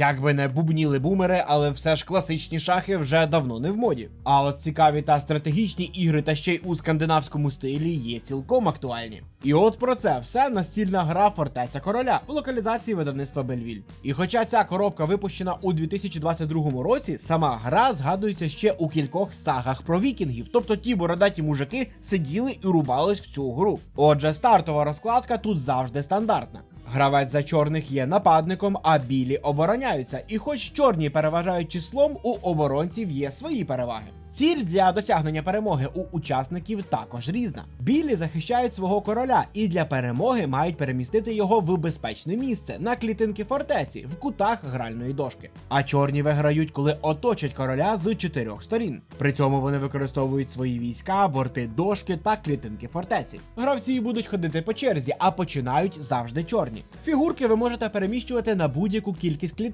Як би не бубніли бумери, але все ж класичні шахи вже давно не в моді. А от цікаві та стратегічні ігри, та ще й у скандинавському стилі є цілком актуальні. І от про це все настільна гра Фортеця Короля у локалізації видавництва Бельвіль. І хоча ця коробка випущена у 2022 році, сама гра згадується ще у кількох сагах про вікінгів, тобто ті бородаті мужики сиділи і рубались в цю гру. Отже, стартова розкладка тут завжди стандартна. Гравець за чорних є нападником, а білі обороняються. І хоч чорні переважають числом, у оборонців є свої переваги. Ціль для досягнення перемоги у учасників також різна. Білі захищають свого короля і для перемоги мають перемістити його в безпечне місце на клітинки фортеці в кутах гральної дошки. А чорні виграють, коли оточать короля з чотирьох сторін. При цьому вони використовують свої війська, борти дошки та клітинки фортеці. Гравці будуть ходити по черзі, а починають завжди чорні. Фігурки ви можете переміщувати на будь-яку кількість клітин.